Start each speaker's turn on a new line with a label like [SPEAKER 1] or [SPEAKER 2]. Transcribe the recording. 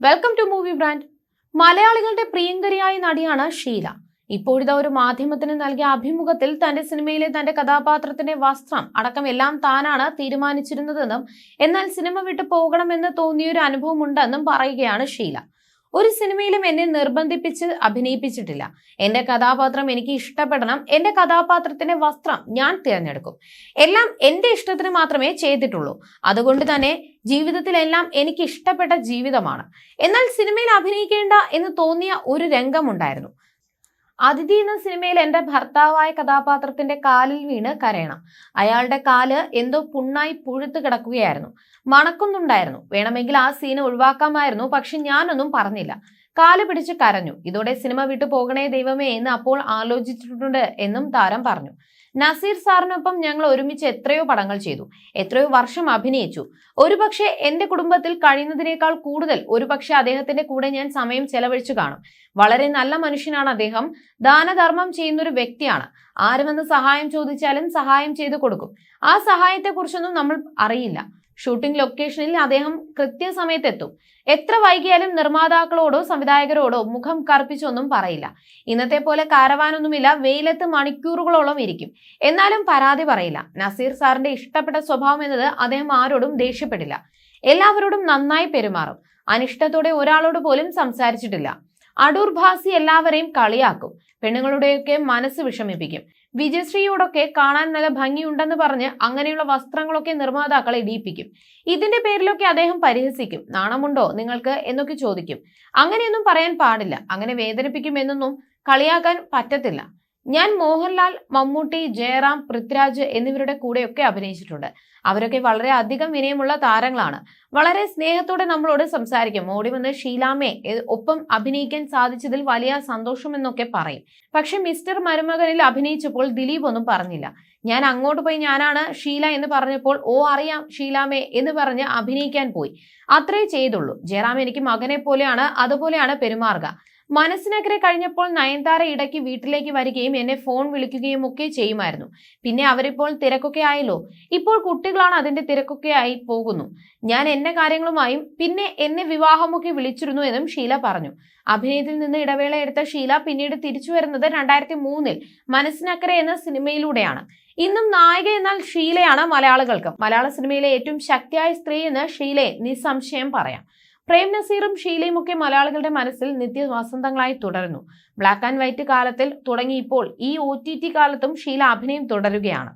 [SPEAKER 1] Welcome to movie brand മലയാളികളുടെ പ്രിയങ്കരിയായ നടിയാണ് ഷീല. ഇപ്പോഴിതാ ഒരു മാധ്യമത്തിന് നൽകിയ അഭിമുഖത്തിൽ തന്റെ സിനിമയിലെ തന്റെ കഥാപാത്രത്തിന്റെ വസ്ത്രം അടക്കം എല്ലാം താനാണ് തീരുമാനിച്ചിരുന്നതെന്നും എന്നാൽ സിനിമ വിട്ടു പോകണമെന്ന് തോന്നിയൊരു അനുഭവം ഉണ്ടെന്നും പറയുകയാണ് ഷീല. ഒരു സിനിമയിലും എന്നെ നിർബന്ധിപ്പിച്ച് അഭിനയിപ്പിച്ചിട്ടില്ല. എന്റെ കഥാപാത്രം എനിക്ക് ഇഷ്ടപ്പെടണം. എന്റെ കഥാപാത്രത്തിന്റെ വസ്ത്രം ഞാൻ തിരഞ്ഞെടുക്കും. എല്ലാം എന്റെ ഇഷ്ടത്തിന് മാത്രമേ ചെയ്തിട്ടുള്ളൂ. അതുകൊണ്ട് തന്നെ ജീവിതത്തിലെല്ലാം എനിക്ക് ഇഷ്ടപ്പെട്ട ജീവിതമാണ്. എന്നാൽ സിനിമയിൽ അഭിനയിക്കേണ്ട എന്ന് തോന്നിയ ഒരു രംഗമുണ്ടായിരുന്നു. അതിഥി എന്ന സിനിമയിൽ എന്റെ ഭർത്താവായ കഥാപാത്രത്തിന്റെ കാലിൽ വീണ് കരയണം. അയാളുടെ കാൽ എന്തോ പുണ്ണായി പുഴുത്ത് കിടക്കുകയായിരുന്നു. മണക്കുന്നുണ്ടായിരുന്നു. വേണമെങ്കിൽ ആ സീന് ഒഴിവാക്കാമായിരുന്നു. പക്ഷെ ഞാനൊന്നും പറഞ്ഞില്ല. കാൽ പിടിച്ച് കരഞ്ഞു. ഇതോടെ സിനിമ വിട്ടു പോകണേ ദൈവമേ എന്ന് അപ്പോൾ ആലോചിച്ചിട്ടുണ്ട് എന്നും താരം പറഞ്ഞു. നസീർ സാറിനൊപ്പം ഞങ്ങൾ ഒരുമിച്ച് എത്രയോ പടങ്ങൾ ചെയ്തു. എത്രയോ വർഷം അഭിനയിച്ചു. ഒരുപക്ഷെ എന്റെ കുടുംബത്തിൽ കഴിയുന്നതിനേക്കാൾ കൂടുതൽ ഒരുപക്ഷെ അദ്ദേഹത്തിന്റെ കൂടെ ഞാൻ സമയം ചെലവഴിച്ചു കാണും. വളരെ നല്ല മനുഷ്യനാണ് അദ്ദേഹം. ദാനധർമ്മം ചെയ്യുന്നൊരു വ്യക്തിയാണ്. ആര് വന്ന് സഹായം ചോദിച്ചാലും സഹായം ചെയ്തു കൊടുക്കും. ആ സഹായത്തെക്കുറിച്ചൊന്നും നമ്മൾ അറിയില്ല. ഷൂട്ടിംഗ് ലൊക്കേഷനിൽ അദ്ദേഹം കൃത്യസമയത്ത് എത്തും എത്ര വൈകിയാലും നിർമ്മാതാക്കളോടോ സംവിധായകരോടോ മുഖം കറുപ്പിച്ചൊന്നും പറയില്ല. ഇന്നത്തെ പോലെ കാരവാനൊന്നുമില്ല വെയിലത്ത് മണിക്കൂറുകളോളം ഇരിക്കും. എന്നാലും പരാതി പറയില്ല. നസീർ സാറിന്റെ ഇഷ്ടപ്പെട്ട സ്വഭാവം എന്നത് അദ്ദേഹം ആരോടും ദേഷ്യപ്പെടില്ല. എല്ലാവരോടും നന്നായി പെരുമാറും. അനിഷ്ടത്തോടെ ഒരാളോട് പോലും സംസാരിച്ചിട്ടില്ല. അടൂർ ഭാസി എല്ലാവരെയും കളിയാക്കും. പെണ്ണുങ്ങളുടെയൊക്കെ മനസ്സ് വിഷമിപ്പിക്കും. വിജയശ്രീയോടൊക്കെ കാണാൻ നല്ല ഭംഗിയുണ്ടെന്ന് പറഞ്ഞ് അങ്ങനെയുള്ള വസ്ത്രങ്ങളൊക്കെ നിർമ്മാതാക്കളെ ഇടിയിപ്പിക്കും. ഇതിന്റെ പേരിലൊക്കെ അദ്ദേഹം പരിഹസിക്കും. നാണമുണ്ടോ നിങ്ങൾക്ക്? എന്നൊക്കെ ചോദിക്കും. അങ്ങനെയൊന്നും പറയാൻ പാടില്ല. അങ്ങനെ വേദനിപ്പിക്കും എന്നൊന്നും കളിയാക്കാൻ പറ്റത്തില്ല. ഞാൻ മോഹൻലാൽ മമ്മൂട്ടി ജയറാം പൃഥ്വിരാജ് എന്നിവരുടെ കൂടെയൊക്കെ അഭിനയിച്ചിട്ടുണ്ട്. അവരൊക്കെ വളരെ അധികം വിനയമുള്ള താരങ്ങളാണ്. വളരെ സ്നേഹത്തോടെ നമ്മളോട് സംസാരിക്കും. ഓടി വന്ന് ഷീലാമെ ഒപ്പം അഭിനയിക്കാൻ സാധിച്ചതിൽ വലിയ സന്തോഷമെന്നൊക്കെ പറയും. പക്ഷെ മിസ്റ്റർ മരുമകനിൽ അഭിനയിച്ചപ്പോൾ ദിലീപ് ഒന്നും പറഞ്ഞില്ല. ഞാൻ അങ്ങോട്ട് പോയി ഞാനാണ് ഷീല എന്ന് പറഞ്ഞപ്പോൾ ഓ അറിയാം ഷീലാമെ എന്ന് പറഞ്ഞ് അഭിനയിക്കാൻ പോയി. അത്രേ ചെയ്തുള്ളൂ. ജയറാം എനിക്ക് മകനെ പോലെയാണ് അതുപോലെയാണ് പെരുമാറുക. മനസ്സിനക്കരെ കഴിഞ്ഞപ്പോൾ നയൻതാര ഇടയ്ക്ക് വീട്ടിലേക്ക് വരികയും എന്നെ ഫോൺ വിളിക്കുകയും ഒക്കെ ചെയ്യുമായിരുന്നു. പിന്നെ അവരിപ്പോൾ തിരക്കൊക്കെ ആയല്ലോ. ഇപ്പോൾ കുട്ടികളാണ് അതിന്റെ തിരക്കൊക്കെ ആയി പോകുന്നു. ഞാൻ എന്റെ കാര്യങ്ങളുമായും പിന്നെ എന്നെ വിവാഹമൊക്കെ വിളിച്ചിരുന്നു എന്നും ഷീല പറഞ്ഞു. അഭിനയത്തിൽ നിന്ന് ഇടവേള എടുത്ത ഷീല പിന്നീട് തിരിച്ചു വരുന്നത് രണ്ടായിരത്തി മൂന്നിൽ മനസ്സിനക്കരെ എന്ന സിനിമയിലൂടെയാണ്. ഇന്നും നായിക എന്നാൽ ഷീലയാണ് മലയാളികൾക്ക്. മലയാള സിനിമയിലെ ഏറ്റവും ശക്തിയായ സ്ത്രീ എന്ന് ഷീലയെ നിസ്സംശയം പറയാം. പ്രേം നസീറും ഷീലയുമൊക്കെ മലയാളികളുടെ മനസ്സിൽ നിത്യ വസന്തങ്ങളായി തുടരുന്നു. ബ്ലാക്ക് ആൻഡ് വൈറ്റ് കാലത്തിൽ തുടങ്ങി ഇപ്പോൾ ഈ ഒ കാലത്തും ഷീല അഭിനയം തുടരുകയാണ്.